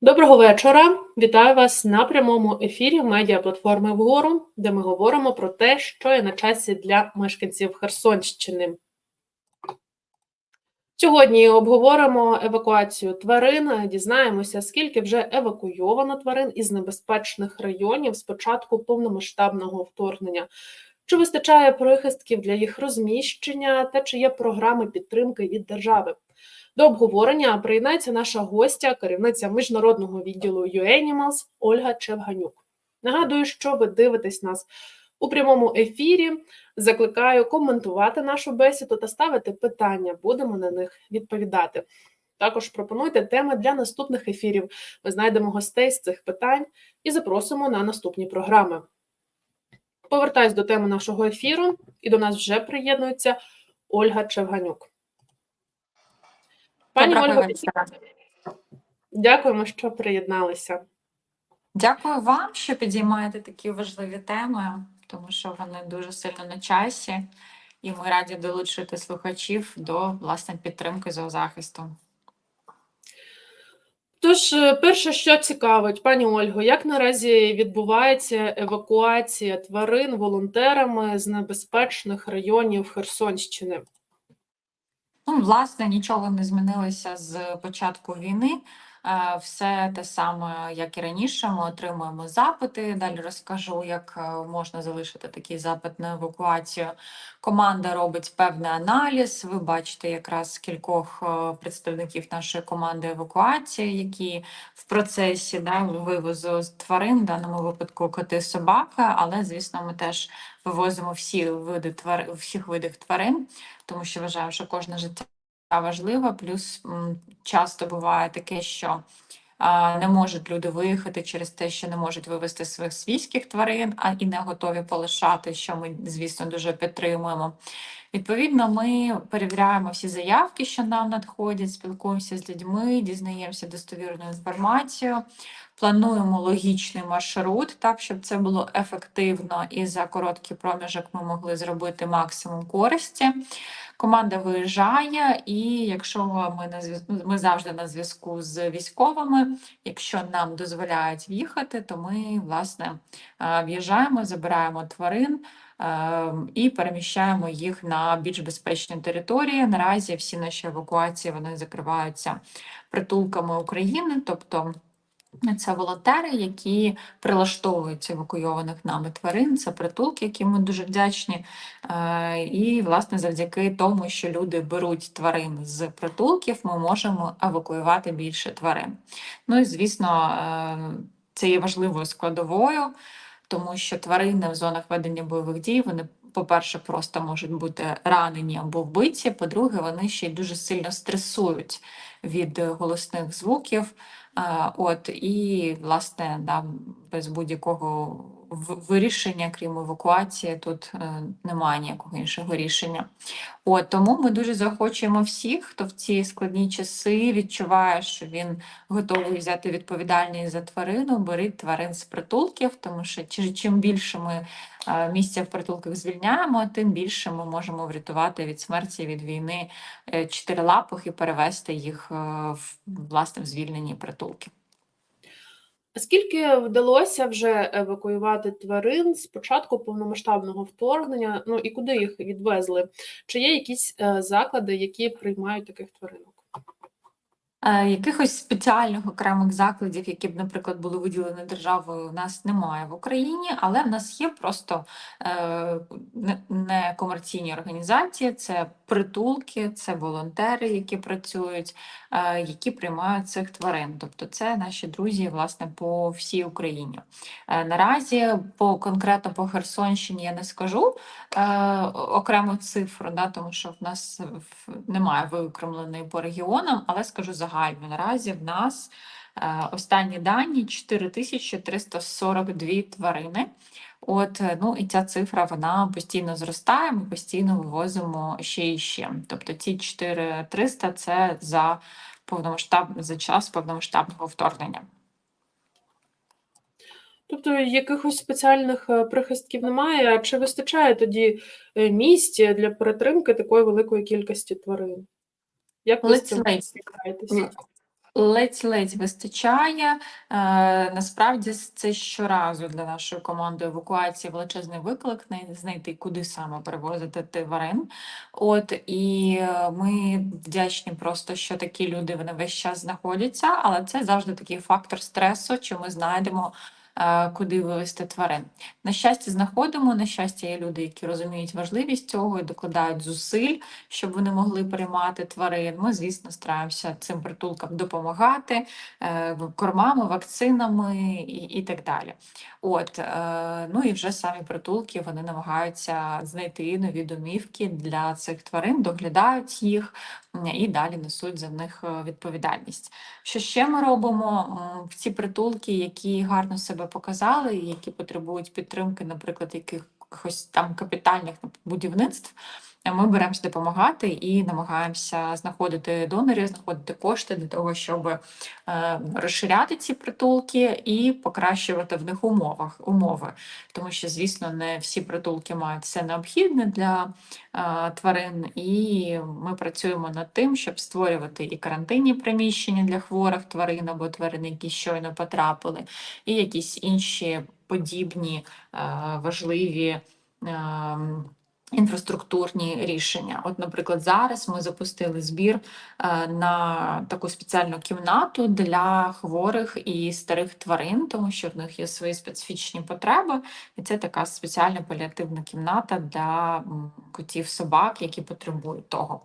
Доброго вечора. Вітаю вас на прямому ефірі медіаплатформи вгору, де ми говоримо про те, що є на часі для мешканців Херсонщини. Сьогодні обговоримо евакуацію тварин. Дізнаємося, скільки вже евакуйовано тварин із небезпечних районів з початку повномасштабного вторгнення. Чи вистачає прихистків для їх розміщення та чи є програми підтримки від держави? До обговорення приєднається наша гостя, керівниця міжнародного відділу UAnimals Ольга Чевганюк. Нагадую, що ви дивитесь нас у прямому ефірі. Закликаю коментувати нашу бесіду та ставити питання. Будемо на них відповідати. Також пропонуйте теми для наступних ефірів. Ми знайдемо гостей з цих питань і запросимо на наступні програми. Повертаюсь до теми нашого ефіру, і до нас вже приєднується Ольга Чевганюк. Пані Ольго, дякуємо, що приєдналися. Дякую вам, що підіймаєте такі важливі теми, тому що вони дуже сильно на часі, і ми раді долучити слухачів до власне підтримки зоозахисту. Тож, е, перше, що цікавить, пані Ольго, як наразі відбувається евакуація тварин волонтерами з небезпечних районів Херсонщини? Ну, власне, нічого не змінилося з початку війни. Е, Все те саме, як і раніше. Ми отримуємо запити. Далі розкажу, як е, можна залишити такий запит на евакуацію. Команда робить певний аналіз. Ви бачите якраз кількох е, представників нашої команди евакуації, які в процесі да, вивозу тварин, в даному випадку коти собака, але звісно, ми теж вивозимо всі види твар... всіх видів тварин, тому що вважаємо, що кожне життя важливе. Плюс часто буває таке, що не можуть люди виїхати через те, що не можуть вивезти своїх свійських тварин, а і не готові полишати, що ми, звісно, дуже підтримуємо. Відповідно, ми перевіряємо всі заявки, що нам надходять, спілкуємося з людьми, дізнаємося достовірну інформацію, плануємо логічний маршрут, так щоб це було ефективно і за короткий проміжок ми могли зробити максимум користі. Команда виїжджає, і якщо ми на зв'яз- ну, ми завжди на зв'язку з військовими, якщо нам дозволяють в'їхати, то ми власне в'їжджаємо, забираємо тварин і переміщаємо їх на більш безпечні території. Наразі всі наші евакуації вони закриваються притулками України, тобто. Це волонтери, які прилаштовують евакуйованих нами тварин. Це притулки, які ми дуже вдячні. Е, І, власне, завдяки тому, що люди беруть тварин з притулків, ми можемо евакуювати більше тварин. Ну і звісно, е, це є важливою складовою, тому що тварини в зонах ведення бойових дій вони. По-перше, просто можуть бути ранені або вбиті. По-друге, вони ще й дуже сильно стресують від голосних звуків. От і власне да, без будь-якого вирішення, крім евакуації, тут е, немає ніякого іншого рішення. От тому ми дуже заохочуємо всіх, хто в ці складні часи відчуває, що він готовий взяти відповідальність за тварину. Беріть тварин з притулків, тому що чи- чим більше ми е, місця в притулках звільняємо, тим більше ми можемо врятувати від смерті від війни е, чотирилапих і перевести їх в власне в звільнені притулки. Скільки вдалося вже евакуювати тварин з початку повномасштабного вторгнення? Ну і куди їх відвезли? Чи є якісь е, заклади, які приймають таких тваринок? Е, Якихось спеціальних окремих закладів, які б, наприклад, були виділені державою, у нас немає в Україні, але в нас є просто е, не- некомерційні організації, це притулки, це волонтери, які працюють, е, які приймають цих тварин. Тобто це наші друзі, власне, по всій Україні. Наразі по конкретно по Херсонщині я не скажу окрему цифру, да, тому що в нас немає виокремленої по регіонам, але скажу загально. Наразі в нас е, останні дані 4342 тварини. От, е, ну і ця цифра вона постійно зростає, ми постійно вивозимо ще і ще. Тобто ці 4300 – це за повномасштаб за час повномасштабного вторгнення. Тобто якихось спеціальних е, прихистків немає. А чи вистачає тоді місць для перетримки такої великої кількості тварин? Як ви з цим стикаєтеся? ледь-ледь вистачає. Е, насправді це щоразу для нашої команди евакуації величезний виклик знай- знайти, куди саме перевозити тварин. От і е, ми вдячні просто, що такі люди вони весь час знаходяться, але це завжди такий фактор стресу, чи ми знайдемо. Е, Куди вивезти тварин. На щастя, знаходимо. На щастя, є люди, які розуміють важливість цього і докладають зусиль, щоб вони могли приймати тварин. Ми, звісно, стараємося цим притулкам допомагати е, кормами, вакцинами і, і так далі. От, е, ну і вже самі притулки вони намагаються знайти нові домівки для цих тварин, доглядають їх і далі несуть за них відповідальність. Що ще ми робимо? В ці притулки, які гарно себе показали, які потребують підтримки, наприклад, якихось там капітальних будівництв. Е, Ми беремося допомагати і намагаємося знаходити донорів, знаходити кошти для того, щоб е, розширяти ці притулки і покращувати в них умовах умови. Тому що, звісно, не всі притулки мають все необхідне для е, тварин, і ми працюємо над тим, щоб створювати і карантинні приміщення для хворих тварин або тварин, які щойно потрапили, і якісь інші подібні важливі. Інфраструктурні рішення. От, наприклад, зараз ми запустили збір е, на таку спеціальну кімнату для хворих і старих тварин, тому що в них є свої специфічні потреби, і це така спеціальна паліативна кімната для котів, собак, які потребують того.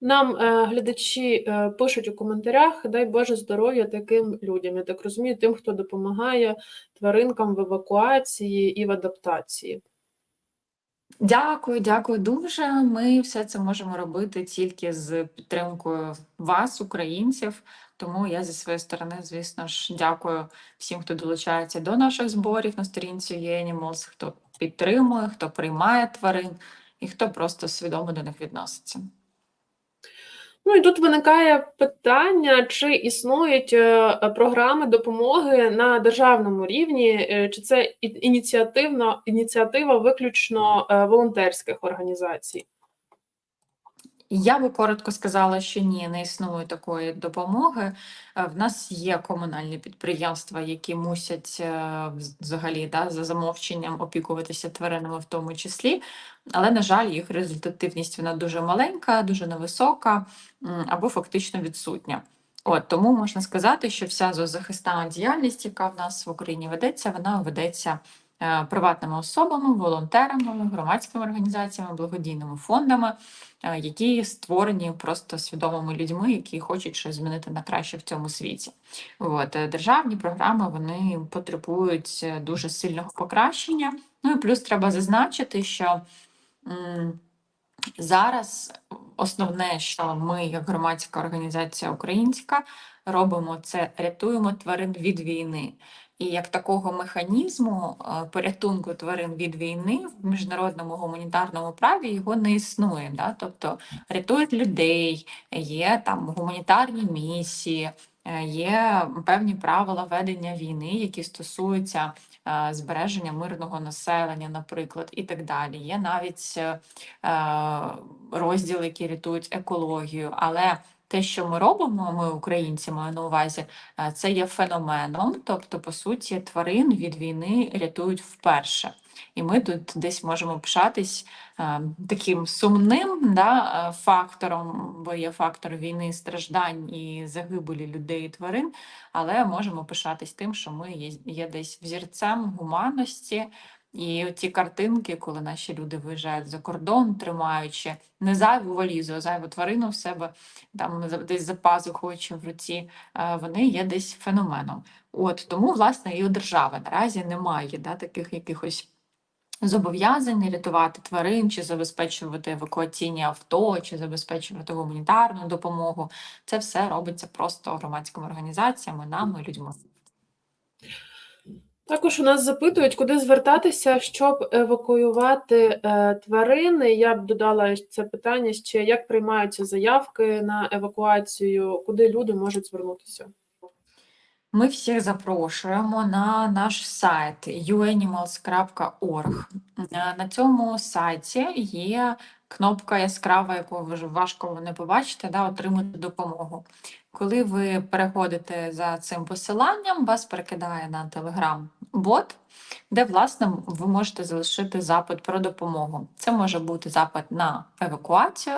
Нам е, глядачі е, пишуть у коментарях: дай Боже здоров'я таким людям. Я так розумію, тим, хто допомагає тваринкам в евакуації і в адаптації. Дякую, дякую дуже. Ми все це можемо робити тільки з підтримкою вас, українців. Тому я зі своєї сторони, звісно ж, дякую всім, хто долучається до наших зборів на сторінці Animals, хто підтримує, хто приймає тварин і хто просто свідомо до них відноситься. Ну і тут виникає питання, чи існують е, програми допомоги на державному рівні, е, чи це ініціативна ініціатива виключно е, волонтерських організацій. Я би коротко сказала, що ні, не існує такої допомоги. Е, В нас є комунальні підприємства, які мусять е, взагалі да, за замовченням опікуватися тваринами в тому числі, але, на жаль, їх результативність вона дуже маленька, дуже невисока або фактично відсутня. От тому можна сказати, що вся зоозахисна діяльність, яка в нас в Україні ведеться, вона ведеться приватними особами, волонтерами, громадськими організаціями, благодійними фондами е, які створені просто свідомими людьми, які хочуть щось змінити на краще в цьому світі. От, е, державні програми вони потребують е, дуже сильного покращення. Ну і плюс треба зазначити, що зараз основне, що ми, як громадська організація українська, робимо, це рятуємо тварин від війни. І як такого механізму е, порятунку тварин від війни в міжнародному гуманітарному праві його не існує. Да? Тобто рятують людей, є там гуманітарні місії, е, є певні правила ведення війни, які стосуються е, збереження мирного населення, наприклад, і так далі. Є навіть розділи, які рятують екологію. Але те, що ми робимо, ми українці маю на увазі, е, це є феноменом, тобто, по суті, тварин від війни рятують вперше. І ми тут десь можемо пишатись е, таким сумним да, е, фактором, бо є фактор війни, страждань і загибелі людей і тварин, але можемо пишатись тим, що ми є, є десь взірцем гуманності. І ці картинки, коли наші люди виїжджають за кордон, тримаючи не зайву валізу, а зайву тварину в себе там десь за пазухою чи в руці, е, вони є десь феноменом. От тому, власне, і у держави наразі немає да, таких якихось зобов'язань рятувати тварин, чи забезпечувати евакуаційні авто, чи забезпечувати гуманітарну допомогу. Це все робиться просто громадськими організаціями, нами, людьми. Також у нас запитують, куди звертатися, щоб евакуювати е, тварини. Я б додала це питання ще, як приймаються заявки на евакуацію, куди люди можуть звернутися. Ми всіх запрошуємо на наш сайт uanimals.org. На цьому сайті є кнопка яскрава, яку ви важко не побачите, да, отримати допомогу. Коли ви переходите за цим посиланням, вас перекидає на Telegram-бот, де, власне, ви можете залишити запит про допомогу. Це може бути запит на евакуацію,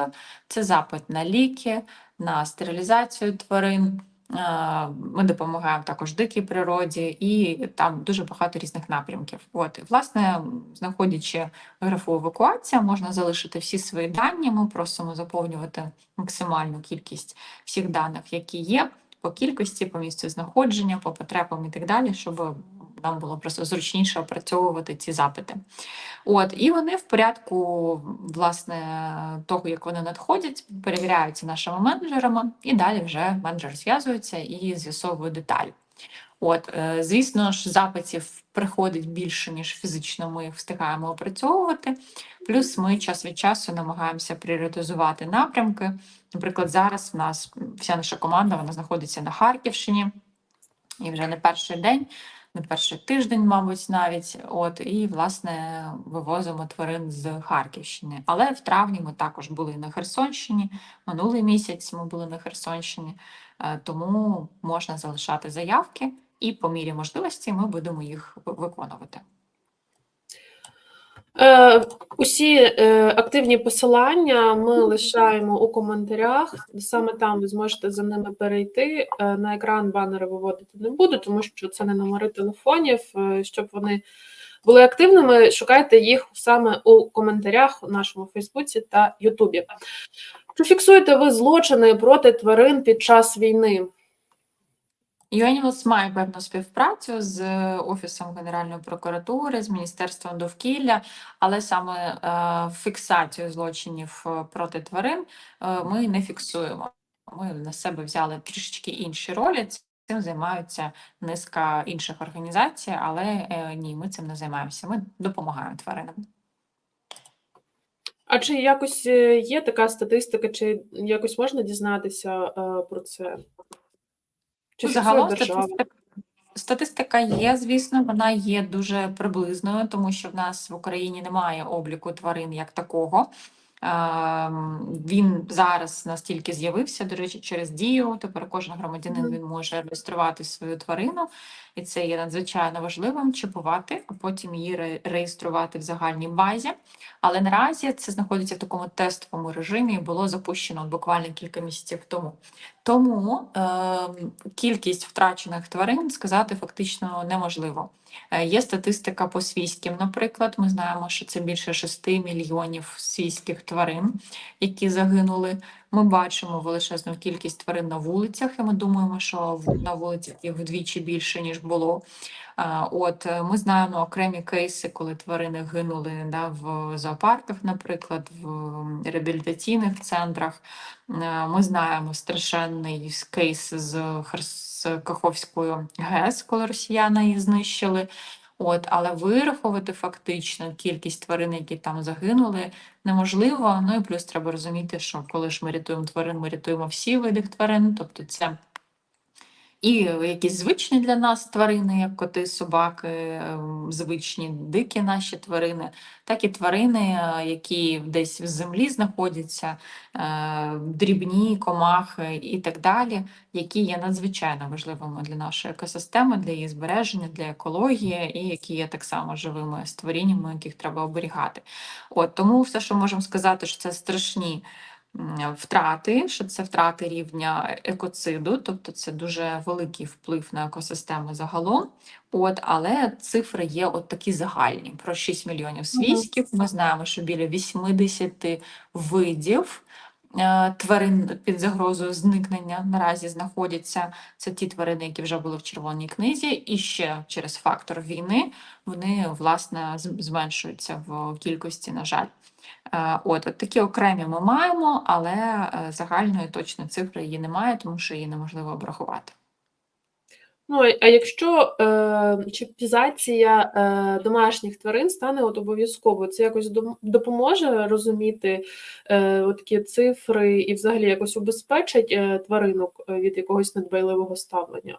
це запит на ліки, на стерилізацію тварин. Е, Ми допомагаємо також дикій природі, і там дуже багато різних напрямків. От, і, власне, знаходячи графу евакуація, можна залишити всі свої дані. Ми просимо заповнювати максимальну кількість всіх даних, які є, по кількості, по місцю знаходження, по потребам і так далі, щоб нам було просто зручніше опрацьовувати ці запити. От, і вони в порядку власне того, як вони надходять, перевіряються нашими менеджерами, і далі вже менеджер зв'язується і з'ясовує деталі. От, е, звісно ж, запитів приходить більше, ніж фізично ми їх встигаємо опрацьовувати. Плюс ми час від часу намагаємося пріоритизувати напрямки. Наприклад, зараз в нас вся наша команда вона знаходиться на Харківщині, і вже не перший день, не перший тиждень, мабуть, навіть. От і власне вивозимо тварин з Харківщини. Але в травні ми також були на Херсонщині. Минулий місяць ми були на Херсонщині, Е, тому можна залишати заявки, і по мірі можливості ми будемо їх виконувати. Усі е, активні посилання ми лишаємо у коментарях. Саме там ви зможете за ними перейти. Е, на екран банери виводити не буду, тому що це не номери телефонів. Е, щоб вони були активними, шукайте їх саме у коментарях у нашому Фейсбуці та Ютубі. Чи фіксуєте ви злочини проти тварин під час війни? UAnimals має певну співпрацю з е, Офісом Генеральної прокуратури, з Міністерством довкілля, але саме е, фіксацію злочинів е, проти тварин ми не фіксуємо. Ми на себе взяли трішечки інші ролі. Цим займаються низка інших організацій, але ні, ми цим не займаємося. Ми допомагаємо тваринам. А чи якось є така статистика, чи якось можна дізнатися про це? Чи Загалом статистика, статистика є, звісно, вона є дуже приблизною, тому що в нас в Україні немає обліку тварин як такого. Ем, Він зараз настільки з'явився, до речі, через дію. Тепер кожен громадянин він може реєструвати свою тварину, і це є надзвичайно важливим чіпувати, а потім її реєструвати в загальній базі. Але наразі це знаходиться в такому тестовому режимі і було запущено буквально кілька місяців тому. Тому е, кількість втрачених тварин сказати фактично неможливо. Е, Є статистика по свійським, наприклад. Ми знаємо, що це більше 6 мільйонів свійських тварин, які загинули. Ми бачимо величезну кількість тварин на вулицях, і ми думаємо, що на вулицях їх вдвічі більше, ніж було. От е, ми знаємо окремі кейси, коли тварини гинули да, в зоопарках, наприклад, в реабілітаційних центрах. Е, Ми знаємо страшенний кейс з Каховською ГЕС, коли росіяни її знищили. От, але вирахувати фактично кількість тварин, які там загинули, неможливо. Ну і плюс треба розуміти, що коли ж ми рятуємо тварин, ми рятуємо всі види тварин, тобто це і якісь звичні для нас тварини, як коти, собаки, ем, звичні дикі наші тварини, так і тварини, е, які десь в землі знаходяться, е, дрібні комахи і так далі, які є надзвичайно важливими для нашої екосистеми, для її збереження, для екології, і які є так само живими створіннями, яких треба оберігати. От тому все, що можемо сказати, що це страшні втрати, що це втрати рівня екоциду, тобто це дуже великий вплив на екосистеми загалом. От, але цифри є от такі загальні про 6 мільйонів свійських. Ми знаємо, що біля 80 видів. Е, Тварин під загрозою зникнення наразі знаходяться. Це ті тварини, які вже були в червоній книзі, і ще через фактор війни вони власне зменшуються в кількості, на жаль. Е, От, от такі окремі ми маємо, але е, загальної точної цифри її немає, тому що її неможливо обрахувати. Ну, а якщо е, чіпізація е, домашніх тварин стане от обов'язковою, це якось допоможе розуміти е, от такі цифри і взагалі якось убезпечить е, тваринок е, від якогось недбайливого ставлення?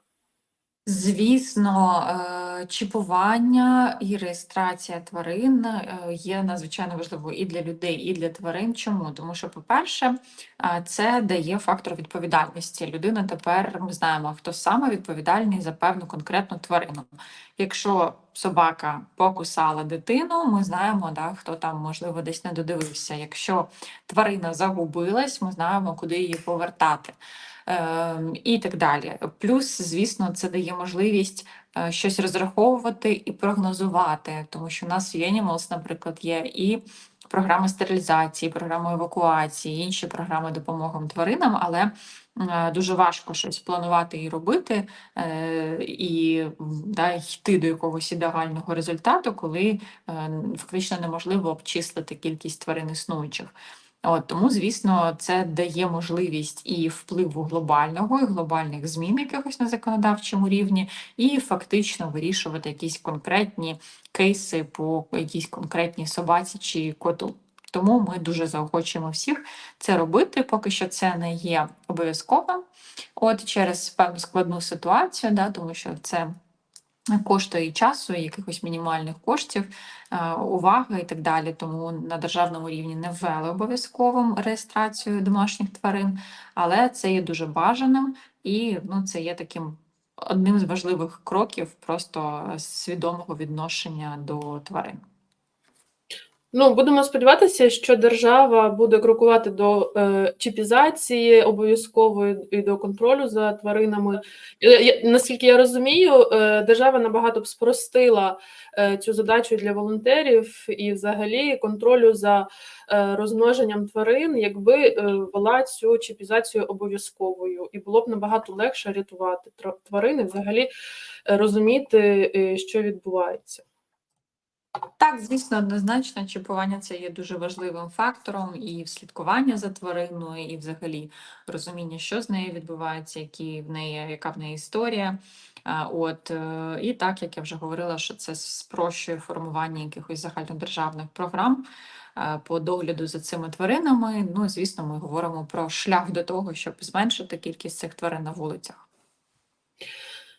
Звісно, е, чіпування і реєстрація тварин е, є надзвичайно важливою і для людей, і для тварин. Чому? Тому що, по-перше, е, це дає фактор відповідальності. Людина тепер ми знаємо, хто саме відповідальний за певну конкретну тварину. Якщо собака покусала дитину, ми знаємо, да, хто там можливо десь не додивився. Якщо тварина загубилась, ми знаємо, куди її повертати. Ем, і так далі. Плюс, звісно, це дає можливість е, щось розраховувати і прогнозувати, тому що у нас в Animals, наприклад, є і програма стерилізації, програма евакуації, інші програми допомоги тваринам, але е, дуже важко щось планувати і робити, е, і да, йти до якогось ідеального результату, коли фактично неможливо обчислити кількість тварин існуючих. От, тому, звісно, це дає можливість і впливу глобального, і глобальних змін якихось на законодавчому рівні, і фактично вирішувати якісь конкретні кейси по якійсь конкретній собаці чи коту. Тому ми дуже заохочуємо всіх це робити, поки що це не є обов'язковим. От через певну складну ситуацію, да, тому що це коштує і часу, і якихось мінімальних коштів, е, уваги і так далі. Тому на державному рівні не ввели обов'язковим реєстрацію домашніх тварин, але це є дуже бажаним і ну, це є таким одним з важливих кроків просто свідомого відношення до тварин. Ну, будемо сподіватися, що держава буде крокувати до е, чіпізації обов'язкової і до контролю за тваринами. Я- наскільки я розумію, е, держава набагато б спростила е, цю задачу для волонтерів і взагалі контролю за е, розмноженням тварин, якби е, вела цю чіпізацію обов'язковою, і було б набагато легше рятувати тр- тварин і взагалі е, розуміти, е, що відбувається. Так, звісно, однозначно, чіпування це є дуже важливим фактором і в слідкування за твариною, і взагалі розуміння, що з нею відбувається, які в неї, яка в неї історія. От е, і так, як я вже говорила, що це спрощує формування якихось загальнодержавних програм е, по догляду за цими тваринами. Ну, звісно, ми говоримо про шлях до того, щоб зменшити кількість цих тварин на вулицях.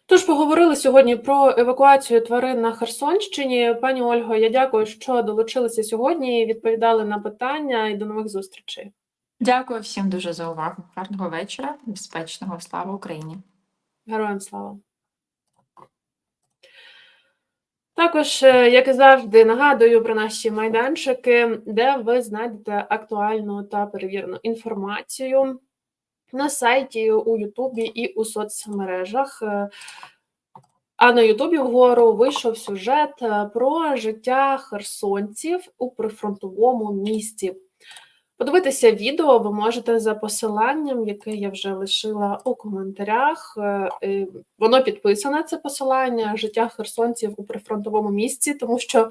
Тож поговорили сьогодні про евакуацію тварин на Херсонщині. Пані Ольго, я дякую, що долучилися сьогодні відповідали на питання. І до нових зустрічей. Дякую всім дуже за увагу. Гарного вечора, безпечного, слава Україні! Героям слава. Також, е, як і завжди, нагадую про наші майданчики, де ви знайдете актуальну та перевірену інформацію на сайті, у Ютубі і у соцмережах. Е, А на Ютубі вгору вийшов сюжет е, про життя херсонців у прифронтовому місті. Подивитися відео ви можете за посиланням, яке я вже лишила у коментарях. Е, Воно підписане, це посилання життя херсонців у прифронтовому місці, тому що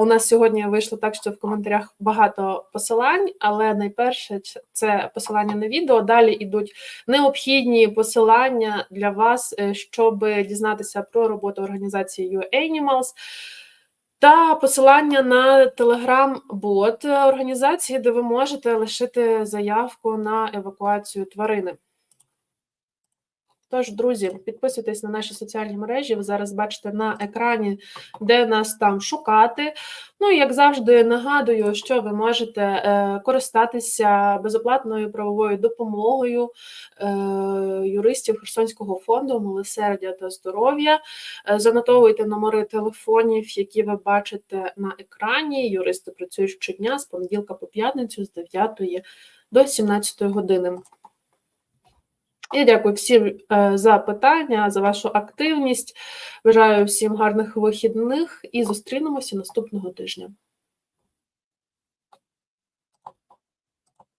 у нас сьогодні вийшло так, що в коментарях багато посилань, але найперше це посилання на відео. Далі йдуть необхідні посилання для вас, е, щоб дізнатися про роботу організації UAnimals, та посилання на телеграм-бот організації, де ви можете лишити заявку на евакуацію тварини. Тож, друзі, підписуйтесь на наші соціальні мережі. Ви зараз бачите на екрані, де нас там шукати. Ну і як завжди, нагадую, що ви можете е, користатися безоплатною правовою допомогою е, юристів Херсонського фонду милосердя та здоров'я. Е, Занотовуйте номери телефонів, які ви бачите на екрані. Юристи працюють щодня з понеділка по п'ятницю з 9 до 17 години. Я дякую всім е, за питання, за вашу активність. Бажаю всім гарних вихідних і зустрінемося наступного тижня.